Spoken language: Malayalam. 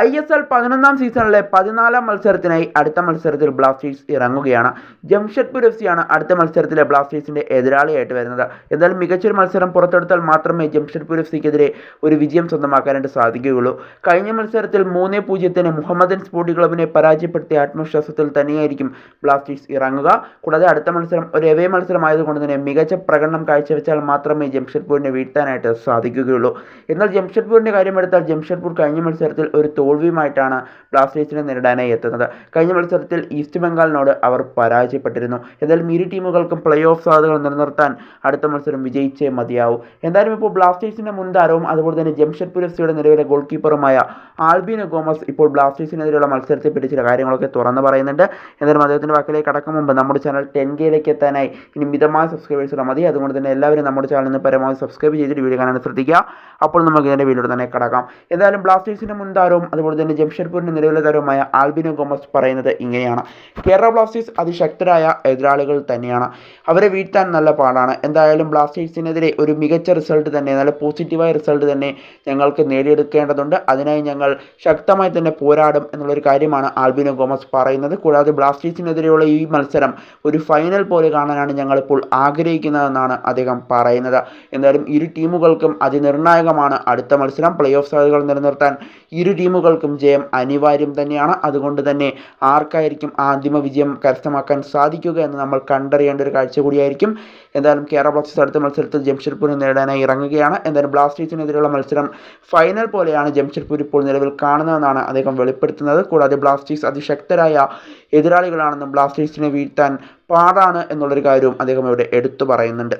I S L പതിനൊന്നാം സീസണിലെ പതിനാലാം മത്സരത്തിനായി അടുത്ത മത്സരത്തിൽ ബ്ലാസ്റ്റേഴ്സ് ഇറങ്ങുകയാണ്. ജംഷഡ്പൂർ എഫ് സിയാണ് അടുത്ത മത്സരത്തിലെ ബ്ലാസ്റ്റേഴ്സിന്റെ എതിരാളിയായിട്ട് വരുന്നത്. എന്നാൽ മികച്ചൊരു മത്സരം പുറത്തെടുത്താൽ മാത്രമേ ജംഷഡ്പൂർ എഫ് സിക്കെതിരെ ഒരു വിജയം സ്വന്തമാക്കാനായിട്ട് സാധിക്കുകയുള്ളൂ. കഴിഞ്ഞ മത്സരത്തിൽ മൂന്ന് പൂജ്യത്തിന് മുഹമ്മദൻ സ്പോർട്ടി ക്ലബിനെ പരാജയപ്പെടുത്തിയ ആത്മവിശ്വാസത്തിൽ തന്നെയായിരിക്കും ബ്ലാസ്റ്റേഴ്സ് ഇറങ്ങുക. കൂടാതെ അടുത്ത മത്സരം ഒരു എവേ മത്സരമായതുകൊണ്ട് തന്നെ മികച്ച പ്രകടനം കാഴ്ചവെച്ചാൽ മാത്രമേ ജംഷഡ്പൂരിനെ വീഴ്ത്താനായിട്ട് സാധിക്കുകയുള്ളൂ. എന്നാൽ ജംഷഡ്പൂരിന്റെ കാര്യമെടുത്താൽ ജംഷഡ്പൂർ കഴിഞ്ഞ മത്സരത്തിൽ ഒരു തോൽവിയുമായിട്ടാണ് ബ്ലാസ്റ്റേഴ്സിനെ നേരിടാനായി എത്തുന്നത്. കഴിഞ്ഞ മത്സരത്തിൽ ഈസ്റ്റ് ബംഗാളിനോട് അവർ പരാജയപ്പെട്ടിരുന്നു. എന്നാൽ ഇരു ടീമുകൾക്കും പ്ലേ ഓഫ് സാധ്യതകൾ നിലനിർത്താൻ അടുത്ത മത്സരം വിജയിച്ചേ മതിയാവും. എന്തായാലും ഇപ്പോൾ ബ്ലാസ്റ്റേഴ്സിന്റെ മുൻതാരവും അതുപോലെ തന്നെ ജംഷഡ്പൂർ എഫ് സിയുടെ നിലവിലെ ഗോൾ കീപ്പറുമായ ആൽബിനോ ഗോമസ് ഇപ്പോൾ ബ്ലാസ്റ്റേഴ്സിനെതിരെയുള്ള മത്സരത്തെ പറ്റി ചില കാര്യങ്ങളൊക്കെ തുറന്ന് പറയുന്നുണ്ട്. എന്തായാലും അദ്ദേഹത്തിന്റെ വാക്കിലേക്ക് കടക്കും മുമ്പ് നമ്മുടെ ചാനൽ ടെൻ കെയിലേക്ക് എത്താനായി ഇനി മിതമായ സബ്സ്ക്രൈബേഴ്സ് മതി. അതുകൊണ്ട് തന്നെ എല്ലാവരും നമ്മുടെ ചാനലിന് പരമാവധി സബ്സ്ക്രൈബ് ചെയ്തിട്ട് വീഡിയോ കാണാൻ ശ്രദ്ധിക്കുക. അപ്പോൾ നമുക്ക് ഇതിന്റെ വീഡിയോ തന്നെ കടക്കാം. എന്തായാലും ബ്ലാസ്റ്റേഴ്സിന്റെ മുൻതാരവും അതുപോലെ തന്നെ ജംഷഡ്പൂരിന്റെ നിലവിലെ താരവുമായ ആൽബിനോ ഗോമസ് പറയുന്നത് ഇങ്ങനെയാണ്. കേരള ബ്ലാസ്റ്റേഴ്സ് അതിശക്തരായ എതിരാളികൾ തന്നെയാണ്. അവരെ വീഴ്ത്താൻ നല്ല പാടാണ്. എന്തായാലും ബ്ലാസ്റ്റേഴ്സിനെതിരെ ഒരു മികച്ച റിസൾട്ട് തന്നെ നല്ല പോസിറ്റീവായ റിസൾട്ട് തന്നെ ഞങ്ങൾക്ക് നേടിയെടുക്കേണ്ടതുണ്ട്. അതിനായി ഞങ്ങൾ ശക്തമായി തന്നെ പോരാടും എന്നുള്ളൊരു കാര്യമാണ് ആൽബിനോ ഗോമസ് പറയുന്നത്. കൂടാതെ ബ്ലാസ്റ്റേഴ്സിനെതിരെയുള്ള ഈ മത്സരം ഒരു ഫൈനൽ പോലെ കാണാനാണ് ഞങ്ങളിപ്പോൾ ആഗ്രഹിക്കുന്നതെന്നാണ് അദ്ദേഹം പറയുന്നത്. എന്തായാലും ഇരു ടീമുകൾക്കും അതിനിർണായകമാണ് അടുത്ത മത്സരം. പ്ലേ ഓഫ് സാധ്യതകൾ നിലനിർത്താൻ ഇരു ടീമുകൾക്കും ജയം അനിവാര്യം തന്നെയാണ്. അതുകൊണ്ട് തന്നെ ആർക്കായിരിക്കും ആദ്യമ വിജയം കരസ്ഥമാക്കാൻ സാധിക്കുക എന്ന് നമ്മൾ കണ്ടറിയേണ്ട ഒരു കാഴ്ച കൂടിയായിരിക്കും. എന്തായാലും കേരള ബ്ലാസ്റ്റേഴ്സ് അടുത്ത മത്സരത്തിൽ ജംഷഡ്പൂരിനെ നേടാനായി ഇറങ്ങുകയാണ്. എന്തായാലും ബ്ലാസ്റ്റേഴ്സിനെതിരെയുള്ള മത്സരം ഫൈനൽ പോലെയാണ് ജംഷഡ്പൂർ ഇപ്പോൾ നിലവിൽ കാണുന്നതെന്നാണ് അദ്ദേഹം വെളിപ്പെടുത്തുന്നത്. കൂടാതെ ബ്ലാസ്റ്റേഴ്സ് അതിശക്തരായ എതിരാളികളാണെന്നും ബ്ലാസ്റ്റേഴ്സിനെ വീഴ്ത്താൻ പാടാണ് എന്നുള്ളൊരു കാര്യവും അദ്ദേഹം ഇവിടെ എടുത്തു പറയുന്നുണ്ട്.